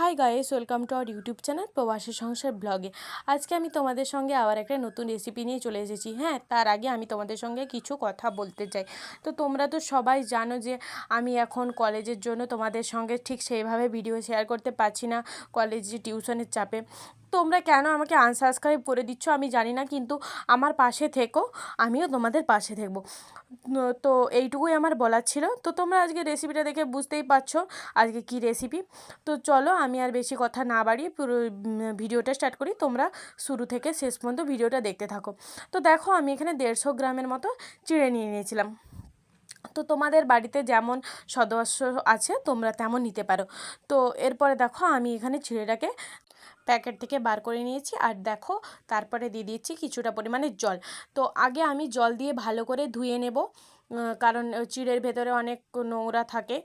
Hi guys welcome to our YouTube channel প্রবাসী সংসার ব্লগে আজকে আমি তোমাদের সঙ্গে আবার একটা নতুন রেসিপি নিয়ে চলে এসেছি। হ্যাঁ তার আগে আমি তোমাদের সঙ্গে কিছু কথা বলতে চাই। তো তোমরা তো সবাই জানো যে আমি এখন কলেজের জন্য তোমাদের সঙ্গে ঠিক সেইভাবে ভিডিও শেয়ার করতে পারছি না কলেজে টিউশনের চাপে। তোমরা কেন আমাকে আনসাবস্ক্রাইব করে দিচ্ছ আমি জানি না, কিন্তু আমার পাশে থেকো, আমিও তোমাদের পাশে থাকব। তো এইটুকুই আমার বলার ছিল। তো তোমরা আজকে রেসিপিটা দেখে বুঝতেই পারছ আজকে কি রেসিপি তো চলো আমি আর বেশি কথা না বাড়িয়ে পুরো ভিডিওটা স্টার্ট করি। তোমরা শুরু থেকে শেষ পর্যন্ত ভিডিওটা দেখতে থাকো। তো দেখো আমি এখানে দেড়শো গ্রামের মতো চিড়ে নিয়ে নিয়েছিলাম। তো তোমাদের বাড়িতে যেমন সদস্য আছে, তোমরা তেমন নিতে পারো। তো এরপরে দেখো আমি এখানে চিড়েটাকে প্যাকেট থেকে বার করে নিয়েছি। আর দেখো, তারপরে দিয়ে দিচ্ছি কিছুটা পরিমাণে জল। তো আগে আমি জল দিয়ে ভালো করে ধুয়ে নেব কারণ চিড়ের ভেতরে অনেক নোংরা থাকে,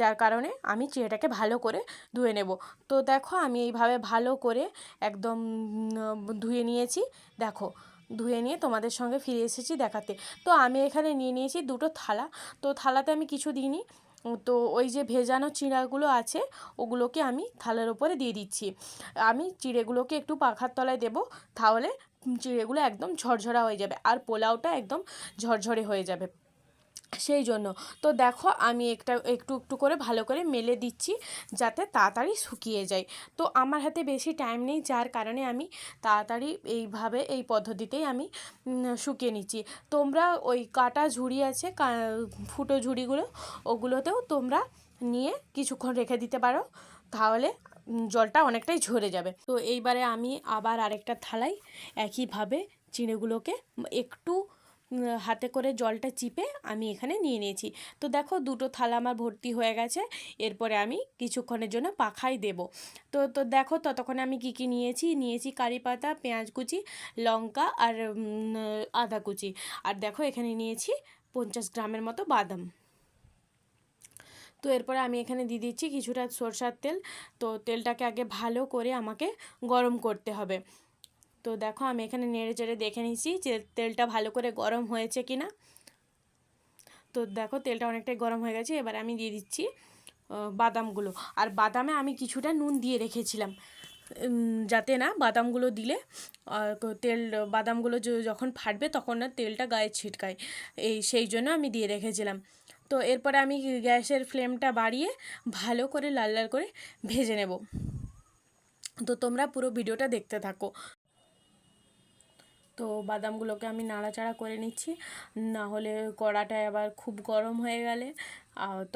যার কারণে আমি চিড়েটাকে ভালো করে ধুয়ে নেব। তো দেখো, আমি এইভাবে ভালো করে একদম ধুয়ে নিয়েছি। দেখো, ধুয়ে নিয়ে তোমাদের সঙ্গে ফিরে এসেছি দেখাতে। তো আমি এখানে নিয়ে নিয়েছি দুটো থালা। তো থালাতে আমি কিছু দিইনি। তো ওই যে ভেজানো চিঁড়াগুলো আছে, ওগুলোকে আমি থালার ওপরে দিয়ে দিচ্ছি। আমি চিঁড়েগুলোকে একটু পাখার তলায় দেবো, তাহলে চিঁড়েগুলো একদম ঝরঝরা হয়ে যাবে, আর পোলাওটা একদম ঝরঝরে হয়ে যাবে। সেই জন্য। তো দেখো আমি একটা একটু একটু করে ভালো করে মেলে দিচ্ছি যাতে তাড়াতাড়ি শুকিয়ে যায়। তো আমার হাতে বেশি টাইম নেই, যার কারণে আমি তাড়াতাড়ি এইভাবে এই পদ্ধতিতেই আমি শুকিয়ে নিচ্ছি। তোমরা ওই কাটা ঝুড়ি আছে ফুটো ঝুড়িগুলো, ওগুলোতেও তোমরা নিয়ে কিছুক্ষণ রেখে দিতে পারো। তাহলে জলটা অনেকটাই ঝরে যাবে। তো এইবারে আমি আবার আরেকটা থালায় একইভাবে চিড়েগুলোকে একটু হাতে করে জলটা চিপে আমি এখানে নিয়ে নিয়েছি। তো দেখো দুটো থালা আমার ভর্তি হয়ে গেছে, এরপরে আমি কিছুক্ষণের জন্য পাখাই দেব। তো তো দেখো ততক্ষণে আমি কি কি নিয়েছি? নিয়েছি কারি পাতা, পেঁয়াজ কুচি, লঙ্কা আর আদা কুচি। আর দেখো এখানে নিয়েছি পঞ্চাশ গ্রামের মতো বাদাম। তো এরপরে আমি এখানে দিয়ে দিচ্ছি কিছুটা সরষার তেল। তো তেলটাকে আগে ভালো করে আমাকে গরম করতে হবে। তো দেখো আমি এখানে নেড়ে চেড়ে দেখে নিচ্ছি যে তেলটা ভালো করে গরম হয়েছে কি না তো দেখো তেলটা অনেকটাই গরম হয়ে গেছে, এবার আমি দিয়ে দিচ্ছি বাদামগুলো। আর বাদামে আমি কিছুটা নুন দিয়ে রেখেছিলাম যাতে না বাদামগুলো দিলে তেল, বাদামগুলো যখন ফাটবে তখন না তেলটা গায়ে ছিটকায়। এই, সেই জন্য আমি দিয়ে রেখেছিলাম। তো এরপরে আমি গ্যাসের ফ্লেমটা বাড়িয়ে ভালো করে লাল লাল করে ভেজে নেব। তো তোমরা পুরো ভিডিওটা দেখতে থাকো। তো বাদামগুলোকে আমি নাড়াচাড়া করে নিচ্ছি। না হলে কড়াটা আবার খুব গরম হয়ে গেলে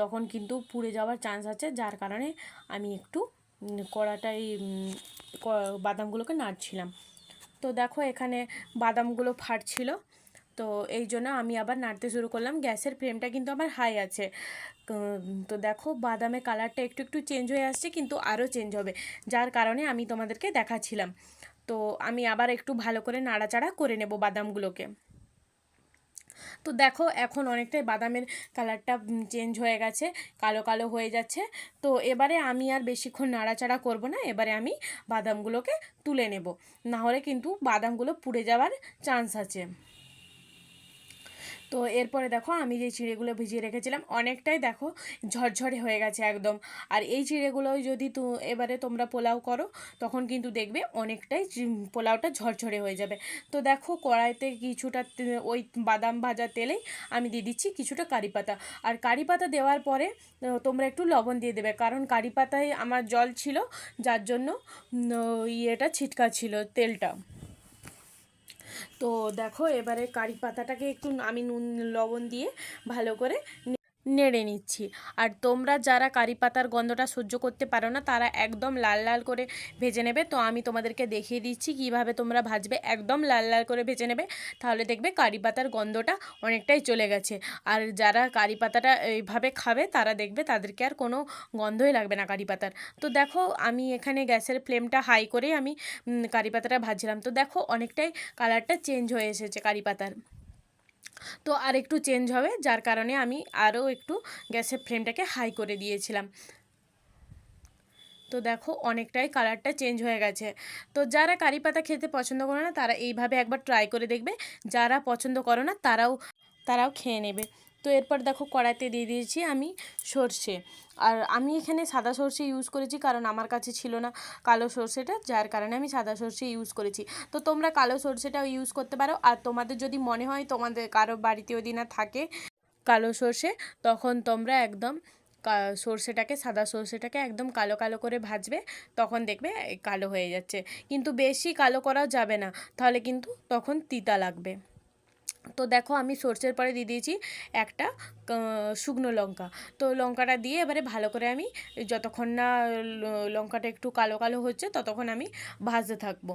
তখন কিন্তু পুড়ে যাওয়ার চান্স আছে, যার কারণে আমি একটু কড়াটাই বাদামগুলোকে নাড়ছিলাম। তো দেখো এখানে বাদামগুলো ফাটছিল। তো এই জন্য আমি আবার নাড়তে শুরু করলাম। গ্যাসের ফ্লেমটা কিন্তু আমার হাই আছে। তো দেখো বাদামের কালারটা একটু একটু চেঞ্জ হয়ে আসছে, কিন্তু আরও চেঞ্জ হবে, যার কারণে আমি তোমাদেরকে দেখাচ্ছিলাম। তো আমি আবার একটু ভালো করে নাড়াচাড়া করে নেব বাদামগুলোকে। তো দেখো এখন অনেকটাই বাদামের কালারটা চেঞ্জ হয়ে গেছে, কালো কালো হয়ে যাচ্ছে। তো এবারে আমি আর বেশিক্ষণ নাড়াচাড়া করব না, এবারে আমি বাদামগুলোকে তুলে নেব। নাহলে কিন্তু বাদামগুলো পুড়ে যাওয়ার চান্স আছে। তো এরপরে দেখো আমি যে চিড়েগুলো ভিজিয়ে রেখেছিলাম, অনেকটাই দেখো ঝরঝরে হয়ে গেছে একদম। আর এই চিড়েগুলো যদি তো এবারে তোমরা পোলাও করো, তখন কিন্তু দেখবে অনেকটাই পোলাওটা ঝরঝরে হয়ে যাবে। তো দেখো কড়াইতে কিছুটা ওই বাদাম ভাজা তেলেই আমি দিয়ে দিচ্ছি কিছুটা কারি পাতা। আর কারি পাতা দেওয়ার পরে তোমরা একটু লবণ দিয়ে দেবে, কারণ কারি পাতায় আমার জল ছিল, যার জন্য ইয়েটা ছিটকা ছিল তেলটা। তো দেখো এবারে কারি পাতাটাকে একটু আমি নুন লবণ দিয়ে ভালো করে নেড়ে নিচ্ছি। আর তোমরা যারা কারি পাতার গন্ধটা সহ্য করতে পারো না, তারা একদম লাল লাল করে ভেজে নেবে। তো আমি তোমাদেরকে দেখিয়ে দিচ্ছি কীভাবে তোমরা ভাজবে। একদম লাল লাল করে ভেজে নেবে, তাহলে দেখবে কারি পাতার গন্ধটা অনেকটাই চলে গেছে। আর যারা কারি পাতাটা এইভাবে খাবে, তারা দেখবে তাদেরকে আর কোনো গন্ধই লাগবে না কারি পাতার। তো দেখো, আমি এখানে গ্যাসের ফ্লেমটা হাই করেই আমি কারি পাতাটা ভাজছিলাম। তো দেখো, অনেকটাই কালারটা চেঞ্জ হয়ে এসেছে কারি পাতার। তো আর একটু চেঞ্জ হবে, যার কারণে আমি আরও একটু গ্যাসের ফ্লেমটাকে হাই করে দিয়েছিলাম। তো দেখো অনেকটাই কালারটা চেঞ্জ হয়ে গেছে। তো যারা কারি পাতা খেতে পছন্দ করে না, তারা এইভাবে একবার ট্রাই করে দেখবে। যারা পছন্দ করো না, তারাও তারাও খেয়ে নেবে। তো এরপর দেখো কড়াইতে দিয়ে দিয়েছি আমি সর্ষে। আর আমি এখানে সাদা সর্ষে ইউজ করেছি কারণ আমার কাছে ছিল না কালো সর্ষেটা, যার কারণে আমি সাদা সর্ষে ইউজ করেছি। তো তোমরা কালো সর্ষেটাও ইউজ করতে পারো। আর তোমাদের যদি মনে হয় তোমাদের কারও বাড়িতে যদি না থাকে কালো সর্ষে, তখন তোমরা একদম সর্ষেটাকে, সাদা সর্ষেটাকে একদম কালো কালো করে ভাজবে, তখন দেখবে কালো হয়ে যাচ্ছে। কিন্তু বেশি কালো করাও যাবে না, তাহলে কিন্তু তখন তিতা লাগবে। তো দেখো আমি সর্ষের পরে দিয়ে দিয়েছি একটা শুকনো লঙ্কা। তো লঙ্কাটা দিয়ে এবারে ভালো করে আমি যতক্ষণ না লঙ্কাটা একটু কালো কালো হচ্ছে ততক্ষণ আমি ভাজতে থাকব।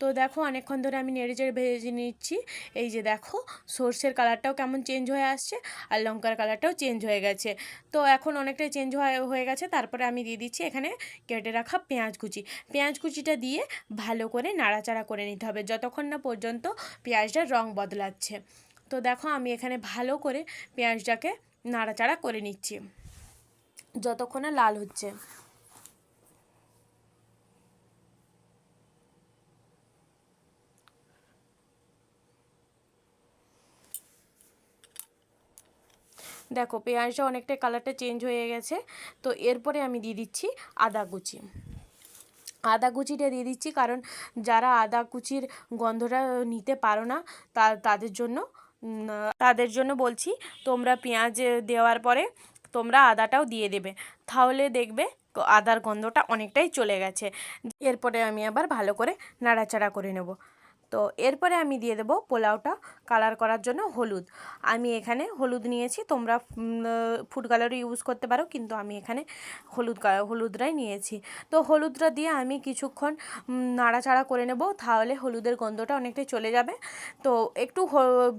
তো দেখো অনেকক্ষণ ধরে আমি নেড়ে চেড়ে ভেজে নিচ্ছি। এই যে দেখো, সর্ষের কালারটাও কেমন চেঞ্জ হয়ে আসছে আর লঙ্কার কালারটাও চেঞ্জ হয়ে গেছে। তো এখন অনেকটাই চেঞ্জ হয়ে গেছে, তারপরে আমি দিয়ে দিচ্ছি এখানে কেটে রাখা পেঁয়াজ কুচি। পেঁয়াজ কুচিটা দিয়ে ভালো করে নাড়াচাড়া করে নিতে হবে, যতক্ষণ না পর্যন্ত পেঁয়াজটার রং বদলাচ্ছে। তো দেখো আমি এখানে ভালো করে পেঁয়াজটাকে নাড়াচাড়া করে নিচ্ছি, যতক্ষণ না লাল হচ্ছে। দেখো পেঁয়াজটা অনেকটাই কালারটা চেঞ্জ হয়ে গেছে। তো এরপরে আমি দিয়ে দিচ্ছি আদা কুচি। আদা কুচিটা দিয়ে দিচ্ছি কারণ যারা আদা কুচির গন্ধটা নিতে পারো না, তা তাদের জন্য তাদের জন্য বলছি তোমরা পেঁয়াজ দেওয়ার পরে তোমরা আদাটাও দিয়ে দেবে। তাহলে দেখবে আদার গন্ধটা অনেকটাই চলে গেছে। এরপরে আমি আবার ভালো করে নাড়াচাড়া করে নেব। তো এরপরে আমি দিয়ে দেবো পোলাওটা কালার করার জন্য হলুদ। আমি এখানে হলুদ নিয়েছি, তোমরা ফুড কালারও ইউজ করতে পারো, কিন্তু আমি এখানে হলুদ হলুদটাই নিয়েছি। তো হলুদটা দিয়ে আমি কিছুক্ষণ নাড়াচাড়া করে নেব, তাহলে হলুদের গন্ধটা অনেকটাই চলে যাবে। তো একটু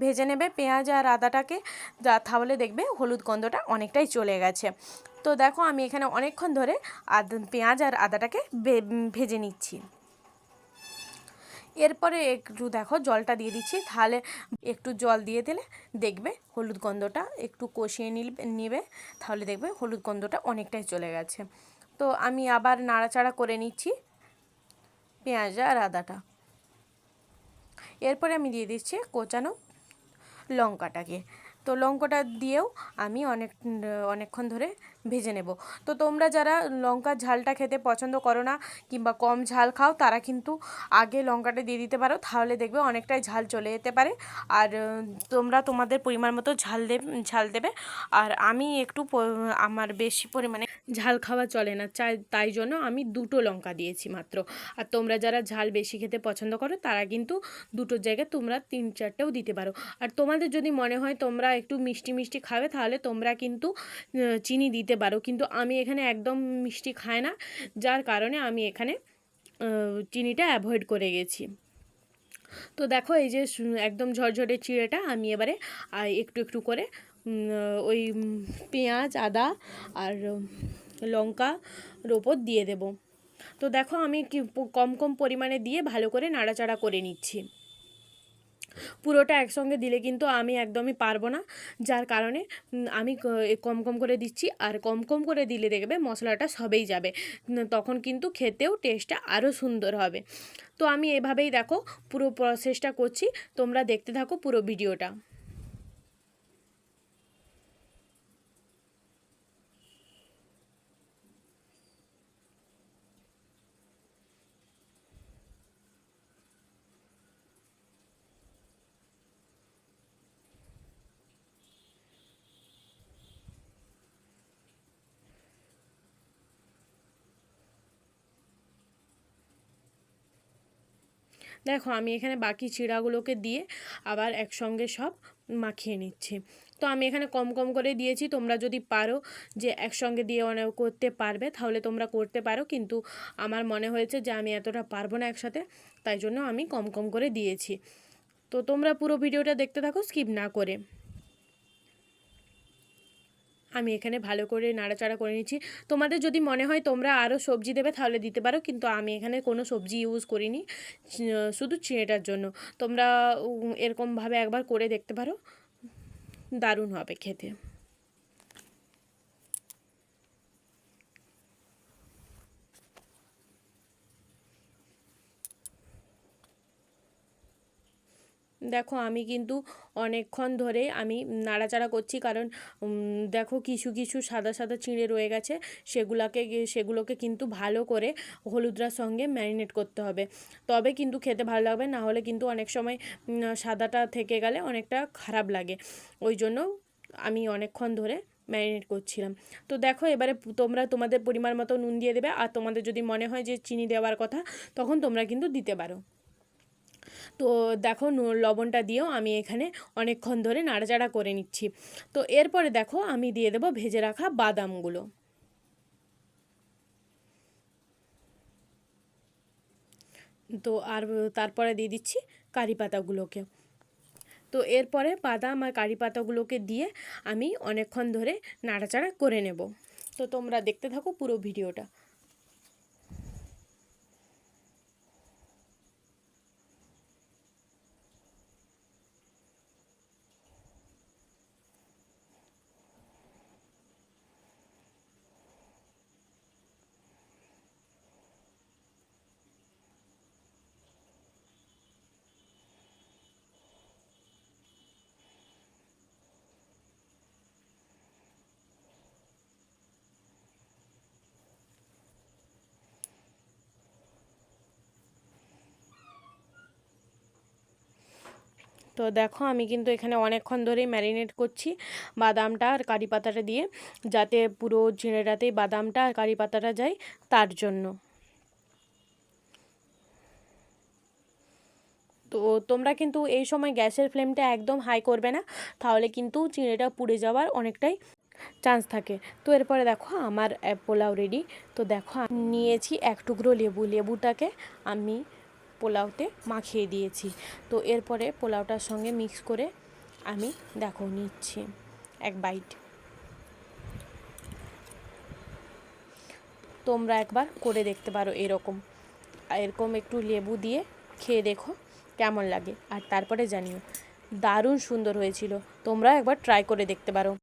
ভেজে নেবে পেঁয়াজ আর আদাটাকে, যা, তাহলে দেখবে হলুদ গন্ধটা অনেকটাই চলে গেছে। তো দেখো আমি এখানে অনেকক্ষণ ধরে আদ, পেঁয়াজ আর আদাটাকে ভেজে নিচ্ছি। এরপরে একটু দেখো জলটা দিয়ে দিচ্ছি। তাহলে একটু জল দিয়ে দিলে দেখবে হলুদ গন্ধটা একটু কষিয়ে নিবে। তাহলে দেখবে হলুদ গন্ধটা অনেকটাই চলে গেছে। তো আমি আবার নাড়াচাড়া করে নিচ্ছি পেঁয়াজ আর আদাটা। এরপরে আমি দিয়ে দিচ্ছি কোচানো লঙ্কাটাকে। তো লঙ্কাটা দিয়েও আমি অনেক, অনেকক্ষণ ধরে ভেজে নেব। তো তোমরা যারা লঙ্কার ঝালটা খেতে পছন্দ করো না কিংবা কম ঝাল খাও, তারা কিন্তু আগে লঙ্কাটা দিয়ে দিতে পারো, তাহলে দেখবে অনেকটাই ঝাল চলে যেতে পারে। আর তোমরা তোমাদের পরিমাণ মতো ঝাল দেবে ঝাল দেবে। আর আমি একটু আমার বেশি পরিমাণে ঝাল খাওয়া চলে না, চাই, তাই জন্য আমি দুটো লঙ্কা দিয়েছি মাত্র। আর তোমরা যারা ঝাল বেশি খেতে পছন্দ করো, তারা কিন্তু দুটোর জায়গায় তোমরা তিন চারটেও দিতে পারো। আর তোমাদের যদি মনে হয় তোমরা একটু মিষ্টি মিষ্টি খাবে, তাহলে তোমরা কিন্তু চিনি দিতে পারো। কিন্তু আমি এখানে একদম মিষ্টি খাই না যার কারণে আমি এখানে চিনিটা অ্যাভয়েড করে গেছি। তো দেখো এই যে একদম ঝরঝরে চিড়েটা আমি এবারে একটু একটু করে ওই পেঁয়াজ আদা আর উম, লঙ্কার ওপর দিয়ে দেব। তো দেখো আমি কম কম পরিমাণে দিয়ে ভালো করে নাড়াচাড়া করে নিচ্ছি। পুরোটা একসঙ্গে দিলে কিন্তু আমি একদমই পারব না। যার কারণে আমি কম কম করে দিচ্ছি আর কম কম করে দিলে দেখবে মশলাটা সবেই যাবে। তখন কিন্তু খেতেও টেস্টটা আরও সুন্দর হবে। তো আমি এভাবেই দেখো পুরো প্রসেসটা করছি। তোমরা দেখতে থাকো পুরো ভিডিওটা দেখো, আমি এখানে বাকি চিড়াগুলোকে দিয়ে আবার একসঙ্গে সব মাখিয়ে নিচ্ছি। তো আমি এখানে কম কম করে দিয়েছি। তোমরা যদি পারো যে একসঙ্গে দিয়ে অনেক করতে পারবে, তাহলে তোমরা করতে পারো। কিন্তু আমার মনে হয়েছে যে আমি এতটা পারব না একসাথে, তাই জন্য আমি কম কম করে দিয়েছি। তো তোমরা পুরো ভিডিওটা দেখতে থাকো, স্কিপ না করে। আমি এখানে ভালো করে নাড়াচাড়া করে নিচ্ছি। তোমাদের যদি মনে হয় তোমরা আরও সবজি দেবে তাহলে দিতে পারো, কিন্তু আমি এখানে কোনো সবজি ইউজ করিনি শুধু চিঁড়েটার জন্য। তোমরা এরকমভাবে একবার করে দেখতে পারো, দারুণ হবে খেতে। দেখো, আমি কিন্তু অনেকক্ষণ ধরে আমি নাড়াচাড়া করছি কারণ দেখো কিছু কিছু সাদা সাদা চিঁড়ে রয়ে গেছে। সেগুলাকে, সেগুলোকে কিন্তু ভালো করে হলুদরার সঙ্গে ম্যারিনেট করতে হবে। তবে কিন্তু খেতে ভালো লাগবে, না হলে কিন্তু অনেক সময় সাদাটা থেকে গেলে অনেকটা খারাপ লাগে। ওই জন্য আমি অনেকক্ষণ ধরে ম্যারিনেট করছিলাম। তো দেখো, এবারে তোমরা তোমাদের পরিমাণ মতো নুন দিয়ে দেবে, আর তোমাদের যদি মনে হয় যে চিনি দেওয়ার কথা, তখন তোমরা কিন্তু দিতে পারো। তো দেখো লবণটা দিয়েও আমি এখানে অনেকক্ষণ ধরে নাড়াচাড়া করে নিচ্ছি। তো এরপরে দেখো আমি দিয়ে দেবো ভেজে রাখা বাদামগুলো। তো আর তারপরে দিয়ে দিচ্ছি কারি পাতাগুলোকে। তো এরপরে বাদাম আর কারি পাতাগুলোকে দিয়ে আমি অনেকক্ষণ ধরে নাড়াচাড়া করে নেব। তো তোমরা দেখতে থাকো পুরো ভিডিওটা। তো দেখো আমি কিন্তু এখানে অনেকক্ষণ ধরেই ম্যারিনেট করছি বাদামটা আর কারি পাতাটা দিয়ে, যাতে পুরো ঝিঁড়েটাতেই বাদামটা আর কারি পাতাটা যায় তার জন্য। তো তোমরা কিন্তু এই সময় গ্যাসের ফ্লেমটা একদম হাই করবে না, তাহলে কিন্তু চিঁড়েটা পুড়ে যাওয়ার অনেকটাই চান্স থাকে। তো এরপরে দেখো আমার পোলাও রেডি তো দেখো নিয়েছি এক টুকরো লেবু, লেবুটাকে আমি পোলাওতে মাখিয়ে দিয়েছি। তো এরপরে পোলাওটার সঙ্গে মিক্স করে আমি, দেখো, নিচ্ছি এক বাইট তোমরা একবার করে দেখতে পারো এরকম। এরকম একটু লেবু দিয়ে খেয়ে দেখো কেমন লাগে। আর তারপরে জানিও, দারুণ সুন্দর হয়েছিল। তোমরা একবার ট্রাই করে দেখতে পারো।